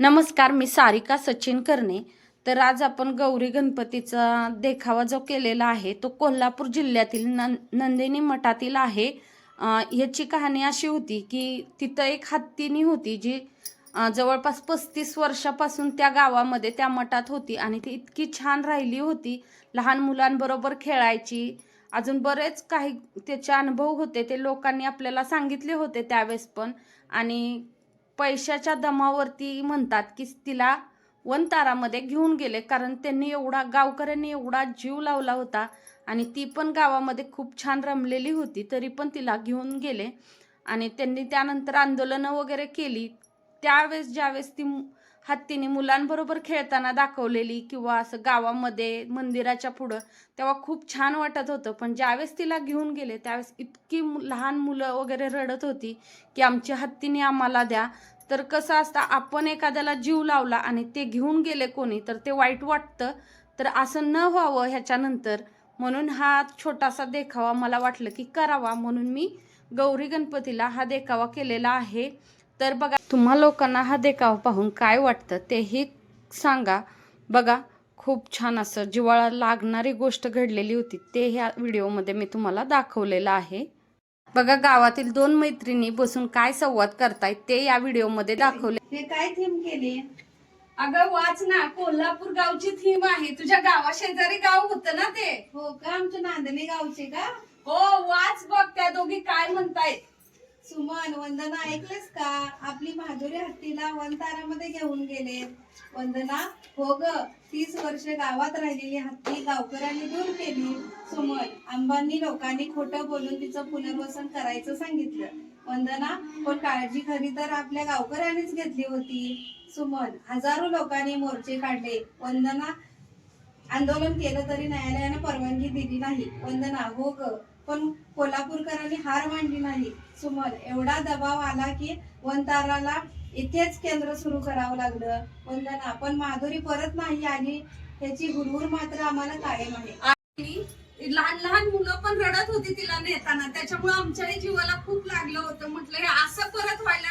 नमस्कार मी सारिका सचिन करणे तर आज आपण गौरी गणपतीचा देखावा जो केलेला आहे तो कोल्हापूर जिल्ह्यातील नं नंदिनी मठातील आहे. याची कहाणी अशी होती की तिथं एक हत्तीनी होती जी जवळपास पस्तीस वर्षापासून त्या गावामध्ये त्या मठात होती आणि ती इतकी छान राहिली होती. लहान मुलांबरोबर खेळायची. अजून बरेच काही त्याचे अनुभव होते ते लोकांनी आपल्याला सांगितले होते त्यावेळेस पण. आणि पैशाच्या दमावरती म्हणतात की तिला वनतारामध्ये घेऊन गेले. कारण त्यांनी एवढा गावकऱ्यांनी एवढा जीव लावला होता आणि ती पण गावामध्ये खूप छान रमलेली होती तरी पण तिला घेऊन गेले. आणि त्यांनी त्यानंतर आंदोलनं वगैरे केली. त्यावेळेस ज्यावेळेस ती हत्तीने मुलांबरोबर खेळताना दाखवलेली किंवा असं गावामध्ये मंदिराच्या पुढं तेव्हा खूप छान वाटत होतं. पण ज्यावेळेस तिला घेऊन गेले त्यावेळेस इतकी मु- लहान मुलं वगैरे रडत होती की आमची हत्तीने आम्हाला द्या. तर कसं असतं आपण एखाद्याला जीव लावला आणि ते घेऊन गेले कोणी तर ते वाईट वाटतं. तर असं न व्हावं ह्याच्यानंतर. म्हणून हा छोटासा देखावा मला वाटलं की करावा. म्हणून मी गौरी गणपतीला हा देखावा केलेला आहे. तर बघा तुम्हा लोकांना हा देखावा पाहून काय वाटतं तेही सांगा. बघा खूप छान असं जिवाळा लागणारी गोष्ट घडलेली होती ते ह्या व्हिडिओमध्ये मी तुम्हाला दाखवलेलं आहे. बघा गावातील दोन मैत्रिणी बसून काय संवाद करतायत ते या व्हिडिओमध्ये दाखवले. हे काय थीम केली? अगं वाच ना. कोल्हापूर गावची थीम आहे. तुझ्या गावा शेजारी गाव होतं ना ते? हो का? आमच्या नांदणी गावचे का? हो वाच बघ त्या दोघी काय म्हणतायत. सुमन वंदना ऐकलेस का? आपली माधुरी हत्तीला वनतारामध्ये घेऊन गेले. वंदना हो ग तीस वर्ष गावात राहिलेली हत्ती गावकऱ्यांनी दूर केली. सुमन आंबांनी लोकांनी खोटं बोलून तिचं पुनर्वसन करायचं सांगितलं. वंदना पण काळजी खरी तर आपल्या गावकऱ्यांनीच घेतली होती. सुमन हजारो लोकांनी मोर्चे काढले. वंदना आंदोलन केलं तरी न्यायालयाने परवानगी दिली नाही. वंदना हो ग पण कोल्हापूरकरांनी हार मांडली नाही. सुमन एवढा दबाव आला की वनताराला इथेच केंद्र सुरू करावं लागलं. वंदना पण माधुरी परत नाही आली. त्याची हुरहुर मात्र आम्हाला कायम आहे. लहान लहान मुलं पण रडत होती तिला नेताना. त्याच्यामुळे आमच्याही जीवाला खूप लागलं होतं. म्हटलं हे असं परत व्हायला